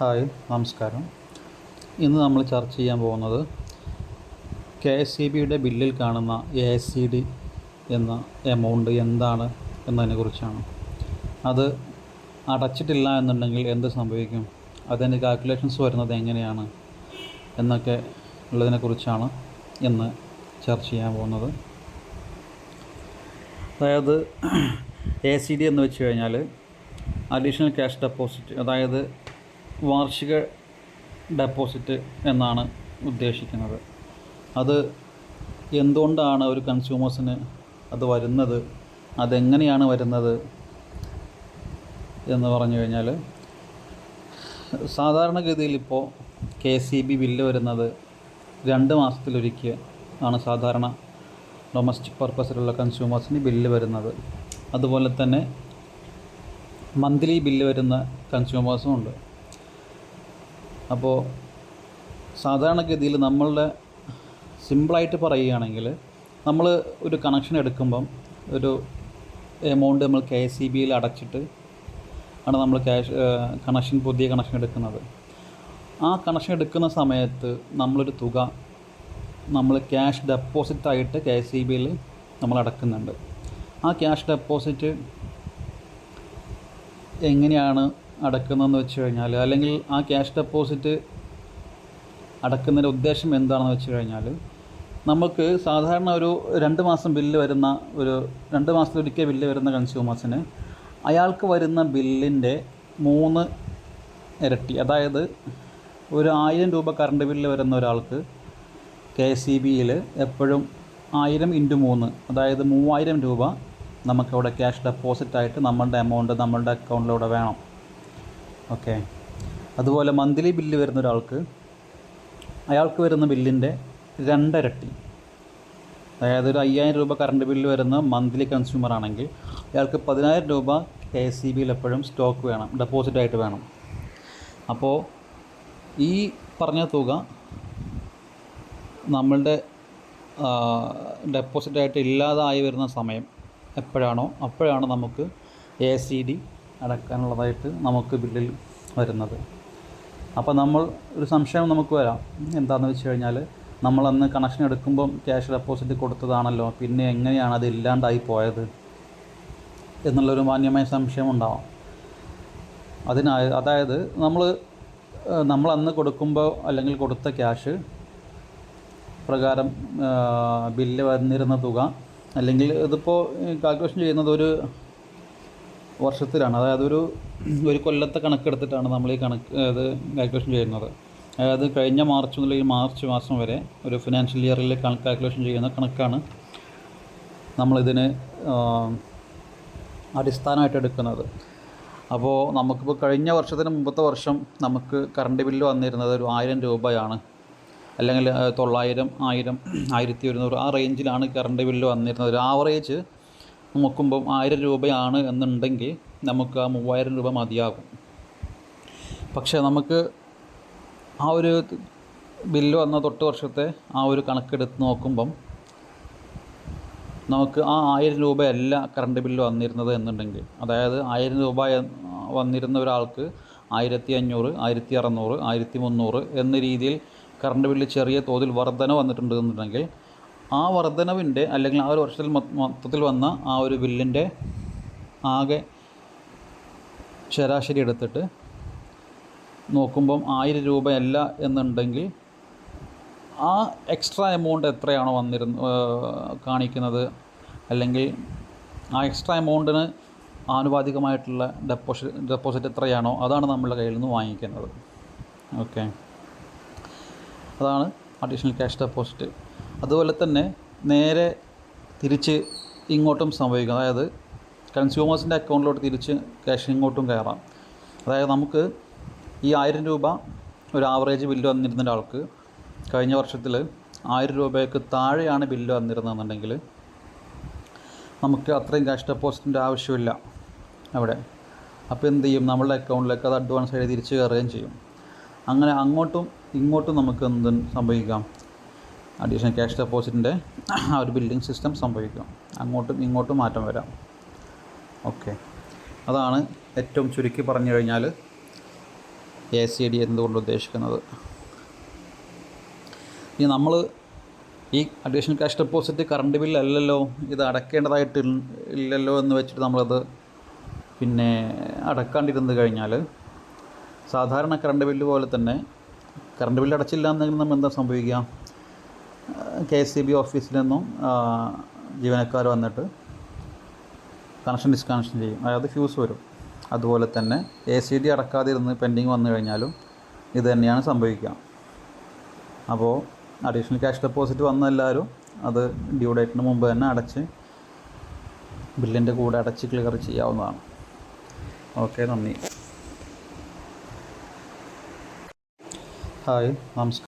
Hi നമസ്കാരം. ഇന്ന് നമ്മൾ ചർച്ച ചെയ്യാൻ പോകുന്നത് കെ എസ് സി ബിയുടെ ബില്ലിൽ കാണുന്ന എ എസ് സി ഡി എന്ന എമൗണ്ട് എന്താണ് എന്നതിനെക്കുറിച്ചാണ് അത് അടച്ചിട്ടില്ല എന്നുണ്ടെങ്കിൽ എന്ത് സംഭവിക്കും? അതിന്റെ കാൽക്കുലേഷൻസ് വരുന്നത് എങ്ങനെയാണ് എന്നൊക്കെ ഉള്ളതിനെക്കുറിച്ചാണ് ഇന്ന് ചർച്ച ചെയ്യാൻ പോകുന്നത്. അതായത് എ സി ഡി എന്ന് വെച്ച് കഴിഞ്ഞാൽ അഡീഷണൽ ക്യാഷ് ഡെപ്പോസിറ്റ് അതായത് വാർഷിക ഡെപ്പോസിറ്റ് എന്നാണ് ഉദ്ദേശിക്കുന്നത്. അത് എന്തുകൊണ്ടാണ് ഒരു കൺസ്യൂമേഴ്സിന് അത് വരുന്നത്? അതെങ്ങനെയാണ് വരുന്നത്? എന്ന് പറഞ്ഞു കഴിഞ്ഞാൽ സാധാരണഗതിയിൽ ഇപ്പോൾ കെ സി ബി ബില്ല് വരുന്നത് രണ്ട് മാസത്തിലൊരിക്കൽ ആണ് സാധാരണ ഡൊമസ്റ്റിക് പർപ്പസിലുള്ള കൺസ്യൂമേഴ്സിന് ബില്ല് വരുന്നത്. അതുപോലെ തന്നെ മന്ത്ലി ബില്ല് വരുന്ന കൺസ്യൂമേഴ്സും ഉണ്ട്. അപ്പോൾ സാധാരണഗതിയിൽ നമ്മളുടെ സിമ്പിളായിട്ട് പറയുകയാണെങ്കിൽ നമ്മൾ ഒരു കണക്ഷൻ എടുക്കുമ്പം ഒരു എമൗണ്ട് നമ്മൾ കെ എസ് സി ബിയിൽ അടച്ചിട്ട് ആണ് നമ്മൾ ക്യാഷ് കണക്ഷൻ പുതിയ കണക്ഷൻ എടുക്കുന്നത്. ആ കണക്ഷൻ എടുക്കുന്ന സമയത്ത് നമ്മളൊരു തുക നമ്മൾ ക്യാഷ് ഡെപ്പോസിറ്റ് ആയിട്ട് കെ എസ് സി ബിയിൽ നമ്മൾ അടക്കുന്നുണ്ട്. ആ ക്യാഷ് ഡെപ്പോസിറ്റ് എങ്ങനെയാണ് അടക്കുന്നതെന്ന് വെച്ച് കഴിഞ്ഞാൽ അല്ലെങ്കിൽ ആ ക്യാഷ് ഡെപ്പോസിറ്റ് അടക്കുന്നതിന്റെ ഉദ്ദേശം എന്താണെന്ന് വെച്ച് കഴിഞ്ഞാൽ നമുക്ക് സാധാരണ ഒരു രണ്ട് മാസം ബില്ല് വരുന്ന ഒരു രണ്ട് മാസത്തിലൊരിക്കൽ ബില്ല് വരുന്ന കൺസ്യൂമേഴ്സിന് അയാൾക്ക് വരുന്ന ബില്ലിന്റെ മൂന്ന് ഇരട്ടി അതായത് ഒരു ആയിരം രൂപ കറണ്ട് ബില്ല് വരുന്ന ഒരാൾക്ക് കെ സി ബിയിൽ എപ്പോഴും ആയിരം ഇന്റു മൂന്ന് അതായത് മൂവായിരം രൂപ നമുക്കവിടെ ക്യാഷ് ഡെപ്പോസിറ്റായിട്ട് നമ്മളുടെ എമൗണ്ട് നമ്മളുടെ അക്കൗണ്ടിലൂടെ വേണം. ഓക്കെ. അതുപോലെ മന്ത്ലി ബില്ല് വരുന്ന ഒരാൾക്ക് അയാൾക്ക് വരുന്ന ബില്ലിന്റെ രണ്ടരട്ടി. അതായത് ഒരു അയ്യായിരം രൂപ കറണ്ട് ബില്ല് വരുന്ന മന്ത്ലി കൺസ്യൂമർ ആണെങ്കിൽ അയാൾക്ക് പതിനായിരം രൂപ കെ എസ് സി ബിയിൽ എപ്പോഴും സ്റ്റോക്ക് വേണം ഡെപ്പോസിറ്റ് ആയിട്ട് വേണം. അപ്പോൾ ഈ പറഞ്ഞ തുക നമ്മളുടെ ഡെപ്പോസിറ്റ് ആയിട്ട് ഇല്ലാതായി വരുന്ന സമയം എപ്പോഴാണോ അപ്പോഴാണ് നമുക്ക് എ സി ഡി അടക്കാനുള്ളതായിട്ട് നമുക്ക് ബില്ലിൽ വരുന്നത്. അപ്പോൾ നമ്മൾ ഒരു സംശയം നമുക്ക് വരാം. എന്താണെന്ന് വെച്ച് കഴിഞ്ഞാൽ നമ്മളന്ന് കണക്ഷൻ എടുക്കുമ്പം ക്യാഷ് ഡെപ്പോസിറ്റ് കൊടുത്തതാണല്ലോ. പിന്നെ എങ്ങനെയാണ് അത് ഇല്ലാണ്ടായി പോയത് എന്നുള്ളൊരു മാന്യമായ സംശയം ഉണ്ടാവാം. അതിനായ അതായത് നമ്മൾ നമ്മൾ അന്ന് കൊടുക്കുമ്പോൾ അല്ലെങ്കിൽ കൊടുത്ത ക്യാഷ് പ്രകാരം ബില്ല് വന്നിരുന്ന തുക അല്ലെങ്കിൽ ഇതിപ്പോൾ കാൽക്കുലേഷൻ ചെയ്യുന്നത് ഒരു വർഷത്തിലാണ്. അതായത് ഒരു ഒരു കൊല്ലത്തെ കണക്കെടുത്തിട്ടാണ് നമ്മൾ ഈ കണക്ക് അത് കാൽക്കുലേഷൻ ചെയ്യുന്നത്. അതായത് കഴിഞ്ഞ മാർച്ച് മുതൽ ഈ മാർച്ച് മാസം വരെ ഒരു ഫിനാൻഷ്യൽ ഇയറിൽ കാൽക്കുലേഷൻ ചെയ്യുന്ന കണക്കാണ് നമ്മളിതിന് അടിസ്ഥാനമായിട്ട് എടുക്കുന്നത്. അപ്പോൾ നമുക്കിപ്പോൾ കഴിഞ്ഞ വർഷത്തിന് മുമ്പത്തെ വർഷം നമുക്ക് കറണ്ട് ബില്ല് വന്നിരുന്നത് ഒരു ആയിരം രൂപയാണ്. അല്ലെങ്കിൽ തൊള്ളായിരം ആയിരം ആയിരത്തി ഒരുന്നൂറ് ആ റേഞ്ചിലാണ് കറണ്ട് ബില്ല് വന്നിരുന്നത്. ഒരു ആവറേജ് നോക്കുമ്പം ആയിരം രൂപയാണ് എന്നുണ്ടെങ്കിൽ നമുക്ക് ആ മൂവായിരം രൂപ മതിയാകും. പക്ഷേ നമുക്ക് ആ ഒരു ബില്ല് വന്ന തൊട്ട് വർഷത്തെ ആ ഒരു കണക്കെടുത്ത് നോക്കുമ്പം നമുക്ക് ആ ആയിരം രൂപയല്ല കറണ്ട് ബില്ല് വന്നിരുന്നത് എന്നുണ്ടെങ്കിൽ അതായത് ആയിരം രൂപ വന്നിരുന്ന ഒരാൾക്ക് ആയിരത്തി അഞ്ഞൂറ് ആയിരത്തി അറുന്നൂറ് ആയിരത്തി മുന്നൂറ് എന്ന രീതിയിൽ കറണ്ട് ബില്ല് ചെറിയ തോതിൽ വർധന വന്നിട്ടുണ്ട് എന്നുണ്ടെങ്കിൽ ആ വർധനവിന്റെ അല്ലെങ്കിൽ ആ ഒരു വർഷത്തിൽ മൊത്തത്തിൽ വന്ന ആ ഒരു ബില്ലിന്റെ ആകെ ശരാശരി എടുത്തിട്ട് നോക്കുമ്പം ആയിരം രൂപയല്ല എന്നുണ്ടെങ്കിൽ ആ എക്സ്ട്രാ എമൗണ്ട് എത്രയാണോ വന്നിരുന്ന കാണിക്കുന്നത്? അല്ലെങ്കിൽ ആ എക്സ്ട്രാ എമൗണ്ടിന് ആനുപാതികമായിട്ടുള്ള ഡെപ്പോസിറ്റ് ഡെപ്പോസിറ്റ് എത്രയാണോ അതാണ് നമ്മളുടെ കയ്യിൽ നിന്ന് വാങ്ങിക്കുന്നത്. ഓക്കെ. അതാണ് അഡീഷണൽ ക്യാഷ് ഡെപ്പോസിറ്റ്. അതുപോലെ തന്നെ നേരെ തിരിച്ച് ഇങ്ങോട്ടും സംഭവിക്കും. അതായത് കൺസ്യൂമേഴ്സിന്റെ അക്കൗണ്ടിലോട്ട് തിരിച്ച് ക്യാഷ് ഇങ്ങോട്ടും കയറാം. അതായത് നമുക്ക് ഈ ആയിരം രൂപ ഒരു ആവറേജ് ബില്ല് വന്നിരുന്ന ഒരാൾക്ക് കഴിഞ്ഞ വർഷത്തിൽ ആയിരം രൂപയ്ക്ക് താഴെയാണ് ബില്ല് വന്നിരുന്നതെന്നുണ്ടെങ്കിൽ നമുക്ക് അത്രയും ക്യാഷ് ഡെപ്പോസിറ്റിന്റെ ആവശ്യമില്ല അവിടെ. അപ്പോൾ എന്ത് ചെയ്യും? നമ്മളുടെ അക്കൗണ്ടിലേക്ക് അത് അഡ്വാൻസ് ആയിട്ട് തിരിച്ച് കയറുകയും ചെയ്യും. അങ്ങനെ അങ്ങോട്ടും ഇങ്ങോട്ടും നമുക്ക് എന്ത് സംഭവിക്കാം. അഡീഷണൽ ക്യാഷ് ഡെപ്പോസിറ്റിന്റെ ആ ഒരു ബിൽഡിംഗ് സിസ്റ്റം സംഭവിക്കും. അങ്ങോട്ടും ഇങ്ങോട്ടും മാറ്റം വരാം. ഓക്കെ അതാണ് ഏറ്റവും ചുരുക്കി പറഞ്ഞു കഴിഞ്ഞാൽ എ സി ഡി എന്നതുകൊണ്ട് ഉദ്ദേശിക്കുന്നത്? ഇനി നമ്മൾ ഈ അഡീഷണൽ ക്യാഷ് ഡെപ്പോസിറ്റ് കറണ്ട് ബില്ലല്ലല്ലോ ഇത് അടക്കേണ്ടതായിട്ട് ഇല്ലല്ലോ എന്ന് വെച്ചിട്ട് നമ്മളത് പിന്നെ അടക്കാണ്ടിരുന്ന് കഴിഞ്ഞാൽ സാധാരണ കറണ്ട് ബില്ല് പോലെ തന്നെ കറണ്ട് ബില്ല് അടച്ചില്ല എന്നെങ്കിൽ നമ്മൾ എന്താ സംഭവിക്കുക? കെ എസ് സി ബി ഓഫീസിൽ നിന്നും ജീവനക്കാർ വന്നിട്ട് കണക്ഷൻ ഡിസ്കണക്ഷൻ ചെയ്യും. അതായത് ഫ്യൂസ് വരും. അതുപോലെ തന്നെ എ സി ഡി അടക്കാതെ ഇരുന്ന് പെൻഡിങ് വന്നു കഴിഞ്ഞാലും ഇത് തന്നെയാണ് സംഭവിക്കുക. അപ്പോൾ അഡീഷണൽ ക്യാഷ് ഡെപ്പോസിറ്റ് വന്ന എല്ലാവരും അത് ഡ്യൂ ഡേറ്റിന് മുമ്പ് തന്നെ അടച്ച് ബില്ലിന്റെ കൂടെ അടച്ച് ക്ലിയർ ചെയ്യാവുന്നതാണ്. ഓക്കെ നന്ദി. ഹായ് നമസ്കാരം.